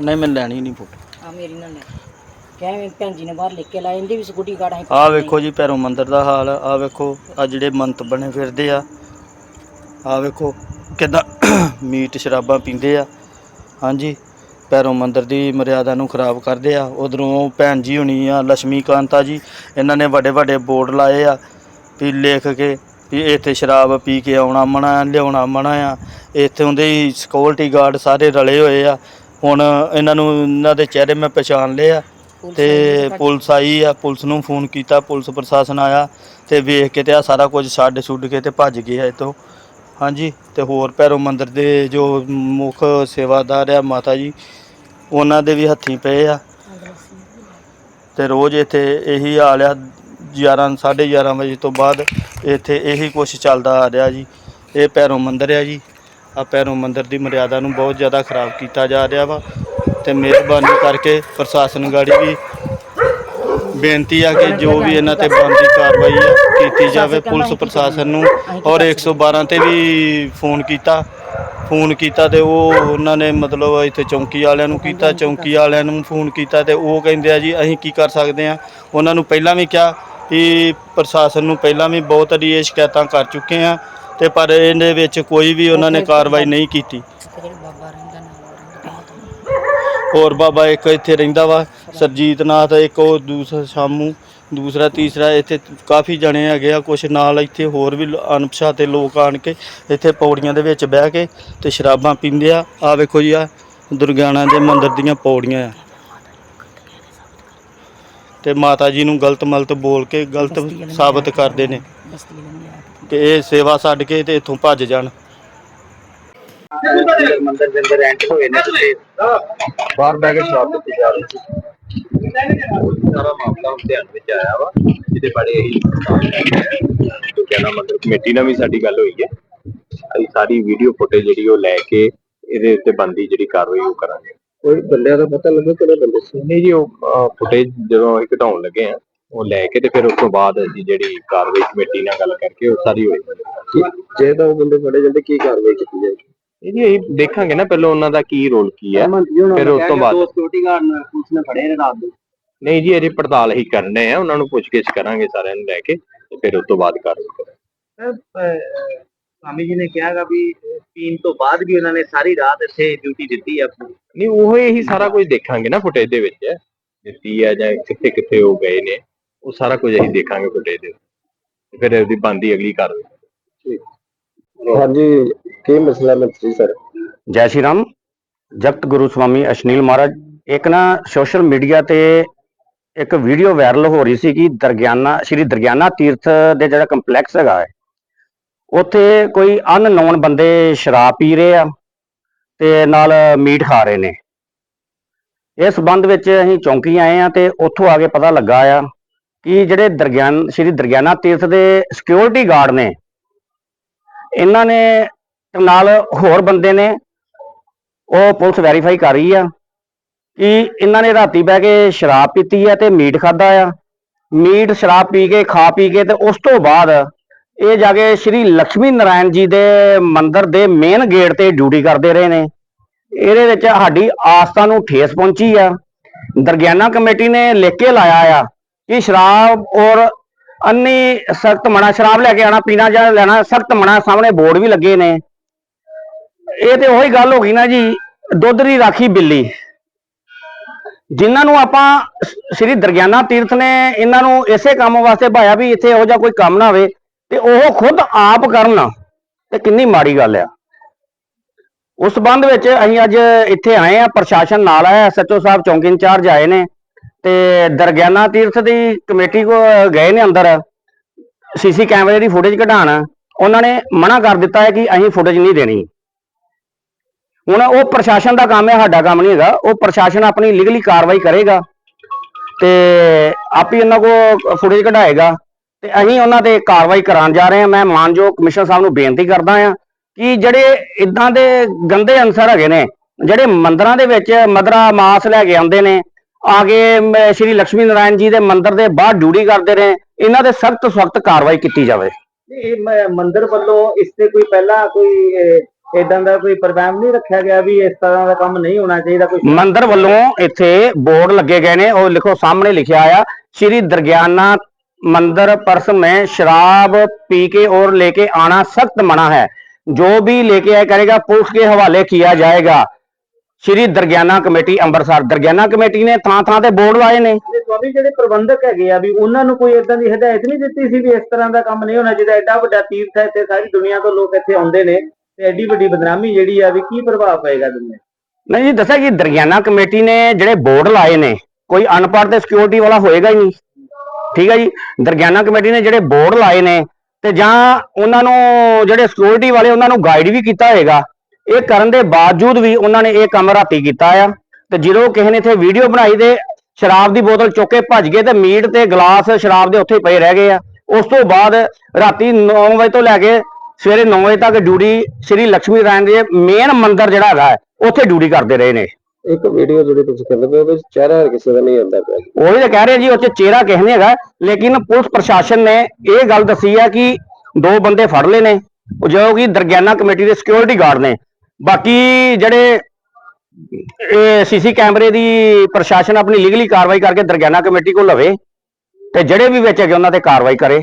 ਨਹੀਂ ਮੈਂ ਲੈਣੀ ਨਹੀਂ ਫੋਟੋ। ਆ ਮੇਰੀ ਨਾਲ ਲੈ। ਕਿਵੇਂ ਭੈਣ ਜੀ ਨੇ ਬਾਹਰ ਲਿਖ ਕੇ ਲਾਇਆ ਇਹਦੀ ਵੀ ਸਕੂਟੀ ਕਾਰਡ ਹੈ ਆਹ ਵੇਖੋ ਜੀ ਭੈਰੋ ਮੰਦਿਰ ਦਾ ਹਾਲ ਆਹ ਵੇਖੋ ਆ ਜਿਹੜੇ ਮੰਤ ਬਣੇ ਫਿਰਦੇ ਆ ਆਹ ਵੇਖੋ ਕਿਦਾਂ ਮੀਟ ਸ਼ਰਾਬਾਂ ਪੀਂਦੇ ਆ। ਹਾਂਜੀ ਭੈਰੋ ਮੰਦਿਰ ਦੀ ਮਰਿਆਦਾ ਨੂੰ ਖਰਾਬ ਕਰਦੇ ਆ। ਉਧਰੋਂ ਭੈਣ ਜੀ ਹੁਣੀ ਆ ਲక్ష్ਮੀ ਕਾਂਤਾ ਜੀ ਇਹਨਾਂ ਨੇ ਵੱਡੇ ਵੱਡੇ ਬੋਰਡ ਲਾਏ ਆ ਵੀ ਲਿਖ ਕੇ ਵੀ ਇੱਥੇ ਸ਼ਰਾਬ ਪੀ ਕੇ ਆਉਣਾ ਮਨਾ ਆ, ਲਿਆਉਣਾ ਮਨਾ ਆ। ਇੱਥੇ ਹੁੰਦੇ ਹੀ ਸਿਕਿਉਰਿਟੀ ਗਾਰਡ ਸਾਰੇ ਰਲੇ ਹੋਏ ਆ। ਹੁਣ ਇਹਨਾਂ ਨੂੰ ਇਹਨਾਂ ਦੇ ਚਿਹਰੇ ਮੈਂ ਪਛਾਣ ਲਏ ਆ ਤੇ ਪੁਲਿਸ ਆਈ ਆ ਪੁਲਿਸ ਨੂੰ ਫੋਨ ਕੀਤਾ ਪੁਲਿਸ ਪ੍ਰਸ਼ਾਸਨ ਆਇਆ ਤੇ ਵੇਖ ਕੇ ਤੇ ਆ ਸਾਰਾ ਕੁਝ ਛੱਡ ਛੁੱਡ ਕੇ ਤੇ ਭੱਜ ਗਏ ਆ ਇੱਥੋਂ। ਹਾਂਜੀ ਤੇ ਹੋਰ ਭੈਰੋ ਮੰਦਿਰ ਦੇ ਜੋ ਮੁੱਖ ਸੇਵਾਦਾਰ ਆ ਮਾਤਾ ਜੀ ਉਹਨਾਂ ਦੇ ਵੀ ਹੱਥੀਂ ਪਏ ਆ। ਤੇ ਰੋਜ਼ ਇੱਥੇ ਇਹੀ ਹਾਲ ਆ 11 11:30 ਵਜੇ ਤੋਂ ਬਾਅਦ ਇੱਥੇ ਇਹੀ ਕੁਛ ਚੱਲਦਾ ਆ ਰਿਹਾ ਜੀ। ਇਹ ਭੈਰੋ ਮੰਦਿਰ ਆ ਜੀ। ਆ ਭੈਰੋ ਮੰਦਿਰ ਦੀ ਮਰਿਆਦਾ ਨੂੰ ਬਹੁਤ ਜ਼ਿਆਦਾ ਖਰਾਬ ਕੀਤਾ ਜਾ ਰਿਹਾ ਵਾ ਤੇ ਮਿਹਰਬਾਨੀ ਕਰਕੇ ਪ੍ਰਸ਼ਾਸਨ ਗਾੜੀ ਵੀ ਬੇਨਤੀ ਆ ਕਿ ਜੋ ਵੀ ਇਹਨਾਂ ਤੇ ਬਣਦੀ ਕਾਰਵਾਈ ਆ, ਕੀਤੀ ਜਾਵੇ ਪੁਲਿਸ ਪ੍ਰਸ਼ਾਸਨ ਨੂੰ। ਔਰ 112 ਤੇ ਵੀ ਫੋਨ ਕੀਤਾ। ਫੋਨ ਕੀਤਾ ਤੇ ਉਹ ਉਹਨਾਂ ਨੇ ਮਤਲਬ ਇੱਥੇ ਚੌਂਕੀ ਵਾਲਿਆਂ ਨੂੰ ਕੀਤਾ, ਚੌਂਕੀ ਵਾਲਿਆਂ ਨੂੰ ਫੋਨ ਕੀਤਾ ਤੇ ਉਹ ਕਹਿੰਦੇ ਆ ਜੀ, ਅਸੀਂ ਕੀ ਕਰ ਸਕਦੇ ਆ? ਉਹਨਾਂ ਨੂੰ ਪਹਿਲਾਂ ਵੀ ਕਿਹਾ ਕਿ ਪ੍ਰਸ਼ਾਸਨ ਨੂੰ ਪਹਿਲਾਂ ਵੀ ਬਹੁਤ ਵਾਰੀ ਇਹ ਸ਼ਿਕਾਇਤਾਂ ਕਰ ਚੁੱਕੇ ਆ। ਤੇ ਪਰ ਇਹਦੇ ਵਿੱਚ ਕੋਈ ਵੀ ਉਹਨਾਂ ਨੇ ਕਾਰਵਾਈ ਨਹੀਂ ਕੀਤੀ। ਜਿਹੜੇ ਬਾਬਾ ਰਹਿੰਦਾ ਨਾਲ ਰਹਿੰਦਾ ਹੋਰ ਬਾਬਾ ਇੱਕ ਇੱਥੇ ਰਹਿੰਦਾ ਵਾ ਸਰਜੀਤ ਨਾਥ ਇੱਕ ਉਹ ਦੂਸਰਾ ਸ਼ਾਮੂ ਦੂਸਰਾ ਤੀਸਰਾ ਇੱਥੇ ਕਾਫੀ ਜਣੇ ਹੈਗੇ ਆ ਕੁਛ ਨਾਲ ਇੱਥੇ ਹੋਰ ਵੀ ਲ- ਅਣਪਛਾਤੇ ਲੋਕ ਆਣ ਕੇ ਇੱਥੇ ਪੌੜੀਆਂ ਦੇ ਵਿੱਚ ਬਹਿ ਕੇ ਤੇ ਸ਼ਰਾਬਾਂ ਪੀਂਦੇ ਆ। ਆ ਵੇਖੋ ਜੀ ਆ ਦੁਰਗਿਆਣਾ ਦੇ ਮੰਦਿਰ ਦੀਆਂ ਪੌੜੀਆਂ ਆ। ਤੇ ਮਾਤਾ ਜੀ ਨੂੰ ਗਲਤ ਮਲਤ ਬੋਲ ਕੇ ਗਲਤ ਸਾਬਤ ਕਰਦੇ ਨੇ। ਬਸਤੀ ਆ ਕਿ ਇਹ ਸੇਵਾ ਛੱਡ ਕੇ ਤੇ ਇੱਥੋਂ ਭੱਜ ਜਾਣ। ਮੰਦਰ ਦੇ ਅੰਦਰ ਐਂਟਰ ਹੋਏ ਨੇ ਤੇ ਬਾਹਰ ਬੈ ਕੇ ਸ਼ਾਪ ਦਿੱਤੀ ਜਾ ਰਹੀ ਸੀ। ਸਾਰਾ ਮਾਮਲਾ ਹੁਣ ਧਿਆਨ ਵਿੱਚ ਆਇਆ ਵਾ ਜਿਹਦੇ ਬਾਰੇ ਇਹੀ ਜੋ ਕਹਿਣਾ ਮੰਦਰ ਕਮੇਟੀ ਨਾਲ ਵੀ ਸਾਡੀ ਗੱਲ ਹੋਈ ਹੈ। ਅਸੀਂ ਸਾਰੀ ਵੀਡੀਓ ਫੁਟੇਜ ਜਿਹੜੀ ਉਹ ਲੈ ਕੇ ਇਹਦੇ ਉੱਤੇ ਬੰਦੀ ਜਿਹੜੀ ਕਾਰਵਾਈ ਉਹ ਕਰਾਂਗੇ। ਕੋਈ ਬੰਦਿਆਂ ਦਾ ਪਤਾ ਲੱਗਾ ਕਿਹੜੇ ਬੰਦੇ ਸੀ? ਨਹੀਂ ਜੀ ਉਹ ਫੁਟੇਜ ਜਦੋਂ ਅਸੀਂ ਘਟਾਉਣ ਲੱਗੇ ਆ ਉਹ ਲੈ ਕੇ ਤੇ ਫਿਰ ਉਸ ਤੋਂ ਬਾਅਦ ਅਸੀਂ ਜਿਹੜੀ ਕਾਰਵਾਈ ਕਮੇਟੀ ਨਾਲ ਗੱਲ ਕਰਕੇ ਉਹ ਸਾਰੀ ਹੋਈ। ਜੇ ਤਾਂ ਉਹ ਬੰਦੇ ਫੜੇ ਜਾਂਦੇ ਕੀ ਕਾਰਵਾਈ ਕੀਤੀ ਜਾਏਗੀ? ਇਹ ਜੀ ਅਸੀਂ ਦੇਖਾਂਗੇ ਨਾ ਪਹਿਲਾਂ ਉਹਨਾਂ ਦਾ ਕੀ ਰੋਲ ਕੀ ਹੈ ਫਿਰ ਉਸ ਤੋਂ ਬਾਅਦ। ਸਿਕਿਉਰਿਟੀ ਗਾਰਡ ਨੇ ਪੁਲਿਸ ਨੇ ਫੜੇ ਨੇ ਰਾਤ ਨੂੰ। ਨਹੀਂ ਜੀ ਇਹਦੀ ਪੜਤਾਲ ਹੀ ਕਰਨੇ ਆ ਉਹਨਾਂ ਨੂੰ ਪੁੱਛਗਿੱਛ ਕਰਾਂਗੇ ਸਾਰਿਆਂ ਨੂੰ ਲੈ ਕੇ ਤੇ ਫਿਰ ਉਸ ਤੋਂ ਬਾਅਦ ਕਾਰਵਾਈ ਕਰਾਂਗੇ। ਸਵਾਮੀ ਜੀ ਨੇ ਕਿਹਾਗਾ ਵੀ ਪੀਣ ਤੋਂ ਬਾਅਦ ਵੀ ਉਹਨਾਂ ਨੇ ਸਾਰੀ ਰਾਤ ਇੱਥੇ ਡਿਊਟੀ ਦਿੱਤੀ ਆ ਆਪਣੀ। ਨਹੀਂ ਉਹ ਇਹੀ ਸਾਰਾ ਕੁਝ ਦੇਖਾਂਗੇ ਨਾ ਫੁਟੇਜ ਦੇ ਵਿੱਚ। ਦਿੱਤੀ ਆ ਜਾਂ ਕਿੱਥੇ ਕਿੱਥੇ ਉਹ ਗਏ ਨੇ। ਉਹ ਸਾਰਾ ਕੁਝ ਅਸੀਂ ਦੇਖਾਂਗੇ ਫੁਟੇਜ ਦੇ ਫਿਰ ਉਹਦੀ ਬੰਦੀ ਅਗਲੀ ਕਾਰਵਾਈ। ਹਾਂਜੀ ਕੀ ਮਸਲਾ ਮੰਤਰੀ ਸਰ? ਜੈ ਸ਼੍ਰੀ ਰਾਮ। ਜਗਤ ਗੁਰੂ ਸਵਾਮੀ ਅਸ਼ਨੀਲ ਮਹਾਰਾਜ। ਇੱਕ ਨਾ ਸੋਸ਼ਲ ਮੀਡੀਆ ਤੇ ਇੱਕ ਵੀਡੀਓ ਵਾਇਰਲ ਹੋ ਰਹੀ ਸੀ ਕਿ ਦਰਗਿਆਨਾ ਸ਼੍ਰੀ ਦਰਗਿਆਨਾ ਤੀਰਥ ਦੇ ਜਿਹੜਾ ਕੰਪਲੈਕਸ ਹੈਗਾ ਹੈ। ਉੱਥੇ ਕੋਈ ਅਨਨੋਨ ਬੰਦੇ ਸ਼ਰਾਬ ਪੀ ਰਹੇ ਆ ਤੇ ਨਾਲ ਮੀਟ ਖਾ ਰਹੇ ਨੇ। ਇਸ ਸੰਬੰਧ ਵਿੱਚ ਅਸੀਂ ਚੌਂਕੀ ਆਏ ਆ ਤੇ ਉੱਥੋਂ ਆ ਕੇ ਪਤਾ ਲੱਗਾ ਆ ਕਿ ਜਿਹੜੇ ਦਰਗਿਆਨ, ਸ਼੍ਰੀ ਦਰਗਿਆਨਾ ਤੀਰਥ ਦੇ ਸਿਕਿਉਰਿਟੀ ਗਾਰਡ ਨੇ, ਇਹਨਾਂ ਨੇ ਨਾਲ ਹੋਰ ਬੰਦੇ ਨੇ, ਉਹ ਪੁਲਿਸ ਵੈਰੀਫਾਈ ਕਰ ਰਹੀ ਆ ਕਿ ਇਹਨਾਂ ਨੇ ਰਾਤੀ ਬਹਿ ਕੇ ਸ਼ਰਾਬ ਪੀਤੀ ਆ ਤੇ ਮੀਟ ਖਾਦਾ ਆ। ਮੀਟ, ਸ਼ਰਾਬ ਪੀ ਕੇ, ਖਾ ਪੀ ਕੇ ਤੇ ਉਸ ਤੋਂ ਬਾਅਦ ਇਹ ਜਾ ਕੇ ਸ਼੍ਰੀ ਲక్ష్ਮੀ ਨਾਰਾਇਣ ਜੀ ਦੇ ਮੰਦਿਰ ਦੇ ਮੇਨ ਗੇਟ ਤੇ ਡਿਊਟੀ ਕਰਦੇ ਰਹੇ ਨੇ। ਇਹਦੇ ਵਿੱਚ ਸਾਡੀ ਆਸਥਾ ਨੂੰ ਠੇਸ ਪਹੁੰਚੀ ਆ। ਦਰਗਿਆਨਾ ਕਮੇਟੀ ਨੇ ਲਿਖ ਕੇ ਲਾਇਆ ਆ ਕਿ ਸ਼ਰਾਬ ਔਰ ਅੰਨੀ ਸਖਤ ਮਨਾ ਸ਼ਰਾਬ ਲੈ ਕੇ ਆਣਾ ਪੀਣਾ ਜਾਂ ਲੈਣਾ, ਸਖਤ ਮਨਾ ਸਾਹਮਣੇ ਬੋਰਡ ਵੀ ਲੱਗੇ ਨੇ। ਇਹ ਤੇ ਉਹੀ ਗੱਲ ਹੋ ਗਈ ਨਾ ਜੀ, ਦੁੱਧ ਦੀ ਰਾਖੀ ਬਿੱਲੀ। ਜਿਨ੍ਹਾਂ ਨੂੰ ਆਪਾਂ ਸ੍ਰੀ ਦਰਗਿਆਨਾ ਤੀਰਥ ਨੇ ਇਹਨਾਂ ਨੂੰ ਇਸੇ ਕੰਮ ਵਾਸਤੇ ਭਾਇਆ ਵੀ ਇੱਥੇ ਇਹੋ ਜਿਹਾ ਕੋਈ ਕੰਮ ਨਾ ਹੋਵੇ ਤੇ ਉਹ ਖੁਦ ਆਪ ਕਰਨ। ਤੇ ਕਿੰਨੀ ਮਾੜੀ ਗੱਲ ਆ। ਉਸ ਸੰਬੰਧ ਵਿੱਚ ਅਸੀਂ ਅੱਜ ਇੱਥੇ ਆਏ ਆ ਪ੍ਰਸ਼ਾਸਨ ਨਾਲ ਆਇਆ ਐਸਐਚਓ ਸਾਹਿਬ ਚੌਂਕੀ ਇੰਚਾਰਜ ਆਏ ਨੇ। ਤੇ ਦਰਗਿਆਨਾ ਤੀਰਥ ਦੀ ਕਮੇਟੀ ਕੋ ਗਏ ਨੇ ਅੰਦਰ। ਸੀਸੀ ਕੈਮਰੇ ਦੀ ਫੁਟੇਜ ਕਢਾਣ। ਉਹਨਾਂ ਨੇ ਮਨਾ ਕਰ ਦਿੱਤਾ ਹੈ ਕਿ ਅਸੀਂ ਫੁਟੇਜ ਨਹੀਂ ਦੇਣੀ। ਹੁਣ ਉਹ ਪ੍ਰਸ਼ਾਸਨ ਦਾ ਕੰਮ ਹੈ, ਸਾਡਾ ਕੰਮ ਨਹੀਂ ਹੈਗਾ। ਉਹ ਪ੍ਰਸ਼ਾਸਨ ਆਪਣੀ ਲੀਗਲੀ ਕਾਰਵਾਈ ਕਰੇਗਾ ਤੇ ਆਪ ਹੀ ਉਹਨਾਂ ਕੋ ਫੁਟੇਜ ਕਢਾਏਗਾ। ਤੇ ਅਸੀਂ ਉਹਨਾਂ ਤੇ ਕਾਰਵਾਈ ਕਰਾਉਣ ਜਾ ਰਹੇ ਹਾਂ। ਮੈਂ ਮਾਨਯੋਗ ਕਮਿਸ਼ਨਰ ਸਾਹਿਬ ਨੂੰ ਬੇਨਤੀ ਕਰਦਾ ਹਾਂ ਕਿ ਜਿਹੜੇ ਇਦਾਂ ਦੇ ਗੰਦੇ ਅਨਸਰ ਹੈਗੇ ਨੇ, ਜਿਹੜੇ ਮੰਦਰਾਂ ਦੇ ਵਿੱਚ ਮਦਰਾ ਮਾਸ ਲੈ ਕੇ ਆਉਂਦੇ ਨੇ ਆ ਕੇ ਸ਼੍ਰੀ ਲక్ష్ਮੀ ਨਾਰਾਇਣ ਜੀ ਦੇ ਮੰਦਿਰ ਦੇ ਬਾਹਰ ਡਿਊਟੀ ਕਰਦੇ ਰਹੇ ਇਹਨਾਂ ਤੇ ਸਖਤ ਸਖਤ ਕਾਰਵਾਈ ਕੀਤੀ ਜਾਵੇ। ਮੰਦਿਰ ਵੱਲੋਂ ਇਸ ਤੇ ਕੋਈ ਪਹਿਲਾਂ ਕੋਈ ਇਦਾਂ ਦਾ ਕੋਈ ਪ੍ਰੋਗਰਾਮ ਨਹੀਂ ਰੱਖਿਆ ਗਿਆ ਵੀ ਇਸ ਤਰ੍ਹਾਂ ਦਾ ਕੰਮ ਨਹੀਂ ਹੋਣਾ ਚਾਹੀਦਾ ਕੋਈ। ਮੰਦਿਰ ਵੱਲੋਂ ਇੱਥੇ ਬੋਰਡ ਲੱਗੇ ਗਏ ਨੇ ਉਹ ਲਿਖੋ ਸਾਹਮਣੇ ਲਿਖਿਆ ਆ ਸ਼੍ਰੀ ਦਰਗਿਆਨਾ ਮੰਦਿਰ ਪਰਸ ਮੈਂ ਸ਼ਰਾਬ ਪੀ ਕੇ ਔਰ ਲੈ ਕੇ ਆਣਾ ਸਖਤ ਮਨਾ ਹੈ। ਜੋ ਵੀ ਲੈ ਕੇ ਆਇਆ ਕਰੇਗਾ ਪੁਲਿਸ के ਹਵਾਲੇ ਕੀਤਾ ਜਾਏਗਾ। ਸ਼੍ਰੀ ਦਰਗਿਆਨਾ ਕਮੇਟੀ ਅੰਮ੍ਰਿਤਸਰ ਦਰਗਿਆਨਾ ਕਮੇਟੀ ਨੇ ਥਾਂ ਥਾਂ ਤੇ ਬੋਰਡ ਲਾਏ ਨੇ। ਤੇ ਸਵਾਮੀ ਜਿਹੜੇ ਪ੍ਰਬੰਧਕ ਹੈਗੇ ਆ ਵੀ ਉਹਨਾਂ ਨੂੰ ਕੋਈ ਇਦਾਂ ਦੀ ਹਦਾਇਤ ਨਹੀਂ ਦਿੱਤੀ ਸੀ ਵੀ ਇਸ ਤਰ੍ਹਾਂ ਦਾ ਕੰਮ ਨਹੀਂ ਹੋਣਾ ਚਾਹੀਦਾ। ਐਡਾ ਵੱਡਾ ਤੀਰਥ ਹੈ ਤੇ ਸਾਰੀ ਦੁਨੀਆ ਤੋਂ ਲੋਕ ਇੱਥੇ ਆਉਂਦੇ ਨੇ ਤੇ ਐਡੀ ਵੱਡੀ ਬਦਨਾਮੀ ਜਿਹੜੀ ਆ ਵੀ ਕੀ ਪ੍ਰਭਾਵ ਪਏਗਾ ਦੁਨੀਆ ਨਹੀਂ ਜੀ ਦੱਸਿਆ ਕਿ ਦਰਗਿਆਨਾ ਕਮੇਟੀ ਨੇ ਜਿਹੜੇ ਬੋਰਡ ਲਾਏ ਨੇ ਕੋਈ ਅਨਪੜ੍ਹ ਤੇ ਸਿਕਿਉਰਿਟੀ ਵਾਲਾ ਹੋਏਗਾ ਹੀ ਨਹੀਂ। ਠੀਕ ਹੈ ਜੀ ਦਰਗਿਆਨਾ ਕਮੇਟੀ ਨੇ ਜਿਹੜੇ ਬੋਰਡ ਲਾਏ ਨੇ ਤੇ ਜਾਂ ਉਹਨਾਂ ਨੂੰ ਜਿਹੜੇ ਸਿਕਿਉਰਿਟੀ ਵਾਲੇ ਉਹਨਾਂ ਨੂੰ ਗਾਈਡ ਵੀ ਕੀਤਾ ਹੋਏਗਾ। ਇਹ ਕਰਨ ਦੇ ਬਾਵਜੂਦ ਵੀ ਉਹਨਾਂ ਨੇ ਇਹ ਕੰਮ ਰਾਤੀ ਕੀਤਾ ਆ। ਤੇ ਜਦੋਂ ਕਿਸੇ ਨੇ ਇੱਥੇ ਵੀਡੀਓ ਬਣਾਈ ਤੇ ਸ਼ਰਾਬ ਦੀ ਬੋਤਲ ਚੁੱਕ ਕੇ ਭੱਜ ਗਏ ਤੇ ਮੀਟ ਤੇ ਗਲਾਸ ਸ਼ਰਾਬ ਦੇ ਉੱਥੇ ਹੀ ਪਏ ਰਹਿ ਗਏ ਆ। ਉਸ ਤੋਂ ਬਾਅਦ ਰਾਤੀ 9 ਵਜੇ ਤੋਂ ਲੈ ਕੇ ਸਵੇਰੇ 9 ਵਜੇ ਤੱਕ ਡਿਊਟੀ ਸ੍ਰੀ ਲక్ష్ਮੀ ਨਾਰਾਇਣ ਦੇ ਮੇਨ ਮੰਦਿਰ ਜਿਹੜਾ ਹੈਗਾ ਹੈ, ਉੱਥੇ ਡਿਊਟੀ ਕਰਦੇ ਰਹੇ ਨੇ। ਇੱਕ ਵੀਡੀਓ ਜਿਹੜੀ ਤੁਸੀਂ ਕਹਿੰਦੇ ਪਏ ਹੋ ਵਿੱਚ ਚਿਹਰਾ ਕਿਸੇ ਦਾ ਨਹੀਂ ਆਉਂਦਾ ਪਿਆ। ਉਹ ਤਾਂ ਕਹਿ ਰਹੇ ਜੀ 'ਚ ਚਿਹਰਾ ਕਿਸੇ ਨੇ ਹੈਗਾ ਲੇਕਿਨ ਪੁਲਿਸ ਪ੍ਰਸ਼ਾਸਨ ਨੇ ਇਹ ਗੱਲ ਦੱਸੀ ਆ ਕਿ ਦੋ ਬੰਦੇ ਫੜ ਲਏ ਨੇ। ਉਹ ਜੋ ਕਿ ਦਰਗਿਆਨਾ ਕਮੇਟੀ ਦੇ ਸਿਕਿਉਰਿਟੀ ਗਾਰਡ ਨੇ। ਬਾਕੀ ਜਿਹੜੇ ਇਹ ਸੀਸੀ ਕੈਮਰੇ ਦੀ ਪ੍ਰਸ਼ਾਸਨ ਆਪਣੀ ਲੀਗਲੀ ਕਾਰਵਾਈ ਕਰਕੇ ਦਰਗਿਆਨਾ ਕਮੇਟੀ ਕੋਲ ਲਵੇ ਤੇ ਜਿਹੜੇ ਵੀ ਵਿੱਚ ਹੈਗੇ ਉਹਨਾਂ ਤੇ ਕਾਰਵਾਈ ਕਰੇ।